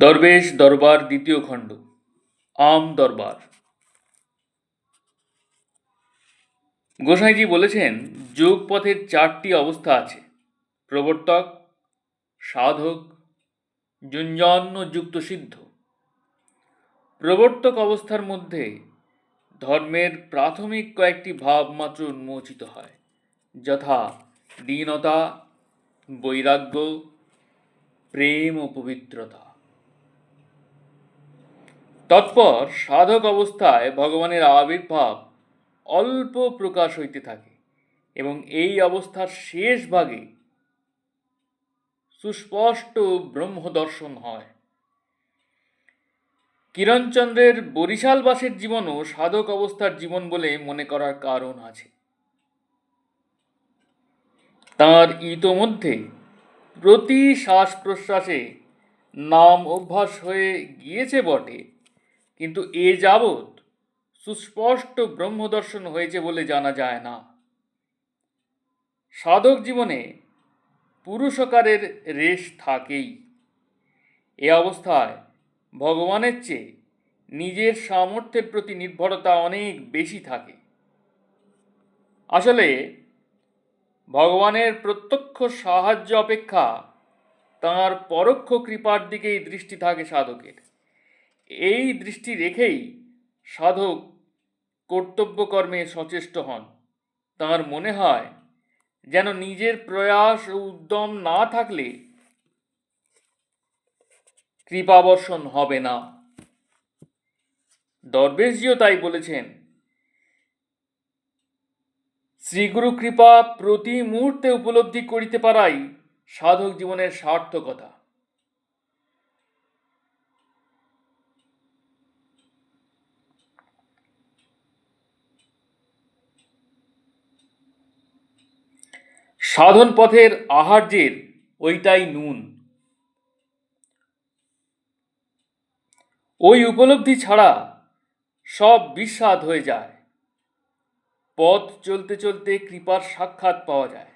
দরবেশ দরবার দ্বিতীয় খণ্ড। আম দরবার। গোসাইজি বলেছেন যোগ পথের চারটি অবস্থা আছে। প্রবর্তক, সাধক যুঞ্জন্য যুক্ত সিদ্ধ। প্রবর্তক অবস্থার মধ্যে ধর্মের প্রাথমিক কয়েকটি ভাব মাত্র উন্মোচিত হয়, যথা দীনতা, বৈরাগ্য, প্রেম ও পবিত্রতা। তৎপর সাধক অবস্থায় ভগবানের আবির্ভাব অল্প প্রকাশ হইতে থাকে এবং এই অবস্থার শেষ ভাগে সুস্পষ্ট ব্রহ্মদর্শন হয়। কিরণচন্দ্রের বরিশালবাসের জীবনও সাধক অবস্থার জীবন বলে মনে করার কারণ আছে। তার ইতোমধ্যে প্রতি শ্বাস প্রশ্বাসে নাম অভ্যাস হয়ে গিয়েছে বটে। কিন্তু এ যাবৎ সুস্পষ্ট ব্রহ্মদর্শন হয়েছে বলে জানা যায় না। সাধক জীবনে পুরুষকারের রেশ থাকেই। এ অবস্থায় ভগবানের চেয়ে নিজের সামর্থ্যের প্রতি নির্ভরতা অনেক বেশি থাকে। আসলে ভগবানের প্রত্যক্ষ সাহায্য অপেক্ষা তাঁর পরোক্ষ কৃপার দিকেই দৃষ্টি থাকে সাধকের। এই দৃষ্টি রেখেই সাধক কর্তব্যকর্মে সচেষ্ট হন। তাঁর মনে হয়, যেন নিজের প্রয়াস ও উদ্যম না থাকলে কৃপাবর্ষণ হবে না। দরবেশজিও তাই বলেছেন শ্রীগুরু কৃপা প্রতি মুহূর্তে উপলব্ধি করিতে পারাই সাধক জীবনের সার্থকতা। সাধন পথের আহার্যের ওইটাই নুন। ওই উপলব্ধি ছাড়া সব বিস্বাদ হয়ে যায়। পথ চলতে চলতে কৃপার সাক্ষাৎ পাওয়া যায়।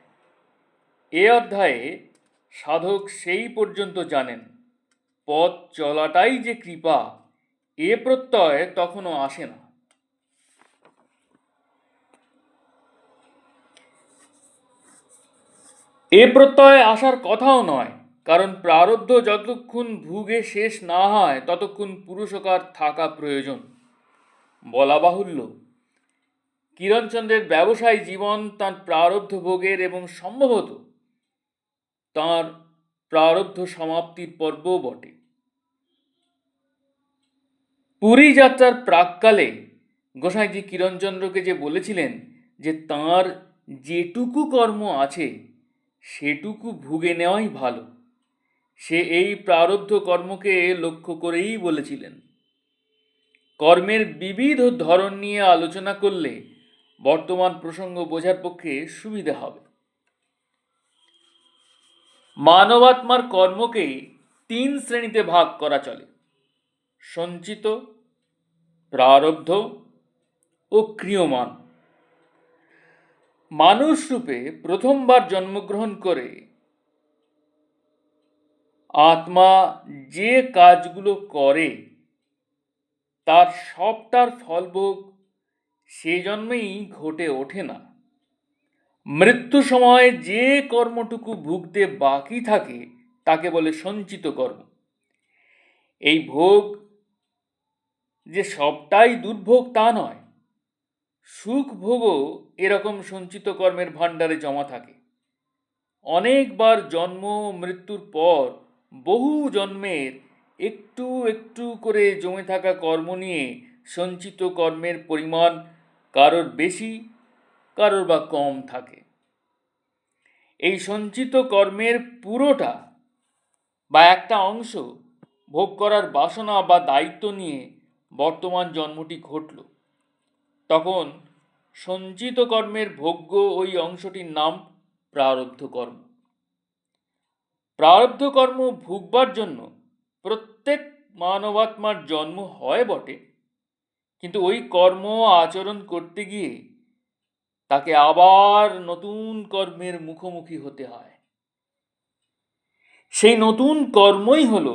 এ অধ্যায়ে সাধক সেই পর্যন্ত জানেন, পথ চলাটাই যে কৃপা, এ প্রত্যয় তখনও আসে না। এ প্রত্যয় আসার কথাও নয়, কারণ প্রারব্ধ যতক্ষণ ভুগে শেষ না হয়, ততক্ষণ পুরুষকার থাকা প্রয়োজন। বলা বাহুল্য, কিরণচন্দ্রের ব্যবসায়ী জীবন তার প্রারব্ধ ভোগের এবং সম্ভবত তার প্রারব্ধ সমাপ্তির পর্বও বটে। পুরী যাত্রার প্রাককালে গোসাইজি কিরণচন্দ্রকে যে বলেছিলেন যে তার যেটুকু কর্ম আছে সেটুকু ভুগে নেওয়াই ভালো। সে এই প্রারব্ধ কর্মকে লক্ষ্য করেই বলেছিলেন। কর্মের বিবিধ ধরন নিয়ে আলোচনা করলে বর্তমান প্রসঙ্গ বোঝার পক্ষে সুবিধা হবে। মানবাত্মার কর্মকে তিন শ্রেণীতে ভাগ করা চলে। সঞ্চিত, প্রারব্ধ ও ক্রিয়মান। মানুষ রূপে প্রথমবার জন্মগ্রহণ করে। আত্মা যে কাজগুলো করে, তার সবটার ফলভোগ সে জন্মেই ঘটে ওঠে না। মৃত্যু সময় যে কর্মটুকু ভুগতে বাকি থাকে, তাকে বলে সঞ্চিত কর্ম। এই ভোগ যে সবটাই দুর্ভোগ তা নয় সুখ ভোগও এরকম সঞ্চিত কর্মের ভাণ্ডারে জমা থাকে। অনেকবার জন্ম মৃত্যুর পর বহু জন্মের একটু একটু করে জমে থাকা কর্ম নিয়ে সঞ্চিত কর্মের পরিমাণ কারোর বেশি, কারোর বা কম থাকে। এই সঞ্চিত কর্মের পুরোটা বা একটা অংশ ভোগ করার বাসনা বা দায়িত্ব নিয়ে বর্তমান জন্মটি ঘটল। তখন সঞ্চিত কর্মের ভোগ্য ওই অংশটির নাম প্রারব্ধ কর্ম প্রারব্ধ কর্ম ভুগবার জন্য প্রত্যেক মানবাত্মার জন্ম হয় বটে, কিন্তু ওই কর্ম আচরণ করতে গিয়ে তাকে আবার নতুন কর্মের মুখোমুখি হতে হয়। সেই নতুন কর্মই হল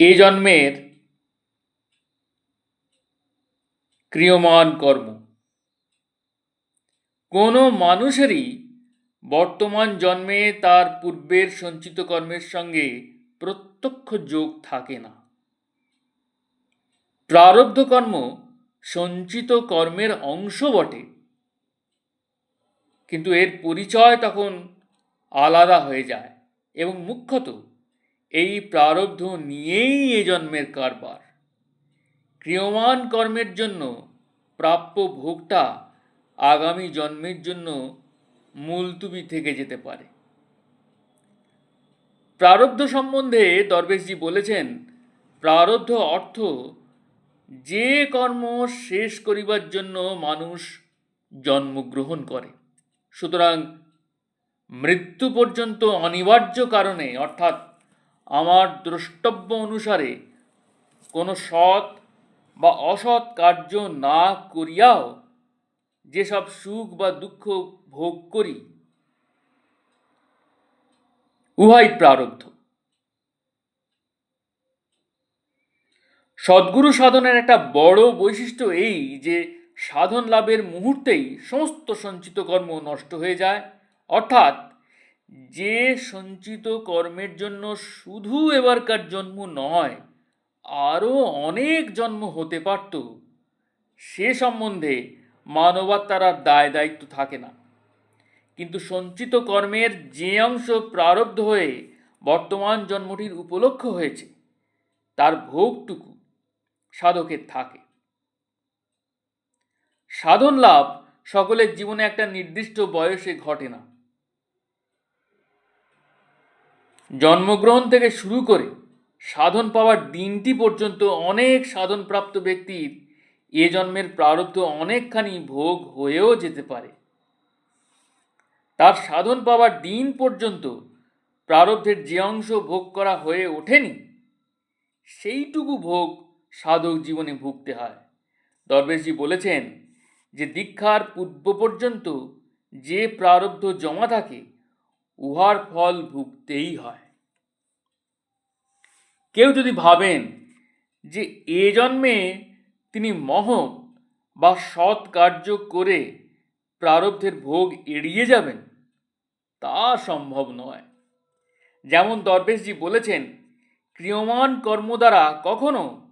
এ জন্মের ক্রিয়মান কর্ম। কোনো মানুষেরই বর্তমান জন্মে তার পূর্বের সঞ্চিত কর্মের সঙ্গে প্রত্যক্ষ যোগ থাকে না। প্রারব্ধ কর্ম সঞ্চিত কর্মের অংশ বটে। কিন্তু এর পরিচয় তখন আলাদা হয়ে যায় এবং মুখ্যত এই প্রারব্ধ নিয়েই এ জন্মের কারবার। ক্রিয়মান কর্মের জন্য প্রাপ্য ভোগটা আগামী জন্মের জন্য মুলতুবি থেকে যেতে পারে। প্রারব্ধ সম্বন্ধে দরবেশজি বলেছেন, প্রারব্ধ অর্থ যে কর্ম শেষ করিবার জন্য মানুষ জন্মগ্রহণ করে। সুতরাং মৃত্যু পর্যন্ত অনিবার্য কারণে, অর্থাৎ আমার দ্রষ্টব্য অনুসারে কোনো সৎ বা অসৎ কার্য না করিয়াও যেসব সুখ বা দুঃখ ভোগ করি, উহাই প্রারব্ধ। সদ্গুরু সাধনের একটা বড় বৈশিষ্ট্য এই যে, সাধন লাভের মুহূর্তেই সমস্ত সঞ্চিত কর্ম নষ্ট হয়ে যায়, অর্থাৎ যে সঞ্চিত কর্মের জন্য শুধু এবারকার জন্ম নয়, আরও অনেক জন্ম হতে পারত। সে সম্বন্ধে মানবাত্মার আর দায় দায়িত্ব থাকে না। কিন্তু সঞ্চিত কর্মের যে অংশ প্রারব্ধ হয়ে বর্তমান জন্মটির উপলক্ষ হয়েছে, তার ভোগটুকু সাধকের থাকে। সাধন লাভ সকলের জীবনে একটা নির্দিষ্ট বয়সে ঘটে না। জন্মগ্রহণ থেকে শুরু করে সাধন পাওয়ার দিনটি পর্যন্ত অনেক সাধনপ্রাপ্ত ব্যক্তির এ জন্মের প্রারব্ধ অনেকখানি ভোগ হয়েও যেতে পারে। তার সাধন পাওয়ার দিন পর্যন্ত প্রারব্ধের যে অংশ ভোগ করা হয়ে ওঠেনি, সেইটুকু ভোগ সাধক জীবনে ভুগতে হয়। দরবেশজি বলেছেন যে দীক্ষার পূর্ব পর্যন্ত যে প্রারব্ধ জমা থাকে উহার ফল ভুগতেই হয়। কেউ যদি ভাবেন যে এ জন্মে তিনি মহৎ বা সৎ কার্য করে প্রারব্ধের ভোগ এড়িয়ে যাবেন, তা সম্ভব নয়। যেমন দরবেশজি বলেছেন, ক্রিয়মান কর্ম দ্বারা কখনো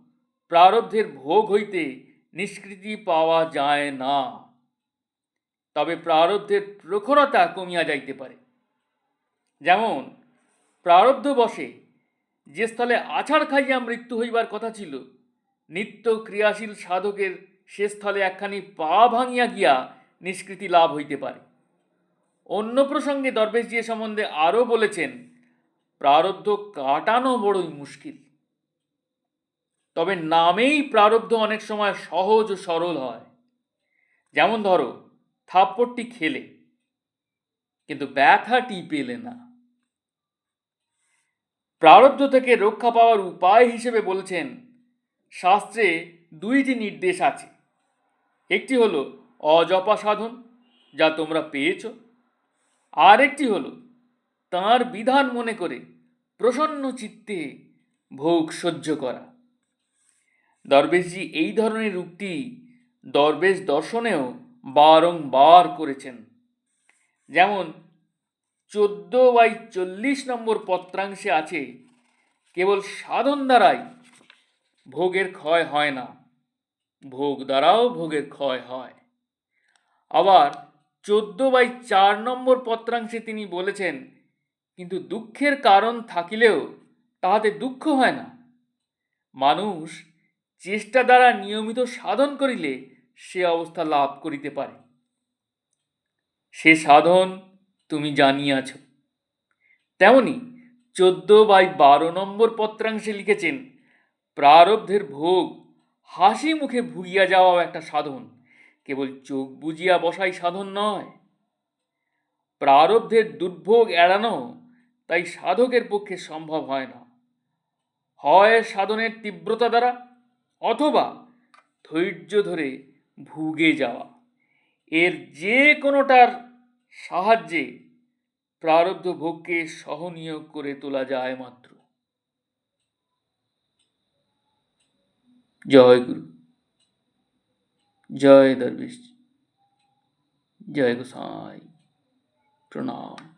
প্রারব্ধের ভোগ হইতে নিষ্কৃতি পাওয়া যায় না। তবে প্রারব্ধের প্রখরতা কমিয়া যাইতে পারে। যেমন, প্রারব্ধ বসে, যে স্থলে আছাড় খাইয়া মৃত্যু হইবার কথা ছিল, নিত্য ক্রিয়াশীল সাধকের সে স্থলে একখানি পা ভাঙিয়া গিয়া নিষ্কৃতি লাভ হইতে পারে। অন্য প্রসঙ্গে দরবেশজি এ সম্বন্ধে আরও বলেছেন, প্রারব্ধ কাটানো বড়ই মুশকিল। তবে নামেই প্রারব্ধ অনেক সময় সহজ ও সরল হয়। যেমন ধরো, থাপ্পড়টি খেলে, কিন্তু ব্যথাটি পেলে না। প্রারব্ধ থেকে রক্ষা পাওয়ার উপায় হিসেবে বলছেন, শাস্ত্রে দুইটি নির্দেশ আছে। একটি হলো অজপা সাধন যা তোমরা পেয়েছ। আর একটি হলো, তাঁর বিধান মনে করে প্রসন্ন চিত্তে ভোগ সহ্য করা। দরবেশজি এই ধরনের উক্তি দরবেশ দর্শনেও বারংবার করেছেন। যেমন চোদ্দ বাই চল্লিশ নম্বর পত্রাংশে আছে, কেবল সাধন দ্বারাই ভোগের ক্ষয় হয় না। ভোগ দ্বারাও ভোগের ক্ষয় হয়। আবার চোদ্দ বাই চার নম্বর পত্রাংশে তিনি বলেছেন, কিন্তু দুঃখের কারণ থাকিলেও তাহাতে দুঃখ হয় না। মানুষ চেষ্টা দ্বারা নিয়মিত সাধন করিলে সে অবস্থা লাভ করিতে পারে। সে সাধন তুমি জানিয়াছ। তেমনি চোদ্দ বাই বারো নম্বর পত্রাংশে লিখেছেন, প্রারব্ধের ভোগ, হাসি মুখে ভুগিয়া যাওয়াও একটা সাধন। কেবল চোখ বুজিয়া বসাই সাধন নয়। প্রারব্ধের দুর্ভোগ এড়ানো, তাই সাধকের পক্ষে সম্ভব হয় না। হয় সাধনের তীব্রতা দ্বারা, অথবা ধৈর্য ধরে ভুগে যাওয়া। এর যে কোনোটার সাহায্যে প্রারব্ধ ভোগকে সহনীয় করে তোলা যায় মাত্র। জয় গুরু। জয় দরবেশ। জয় গোসাই। প্রণাম।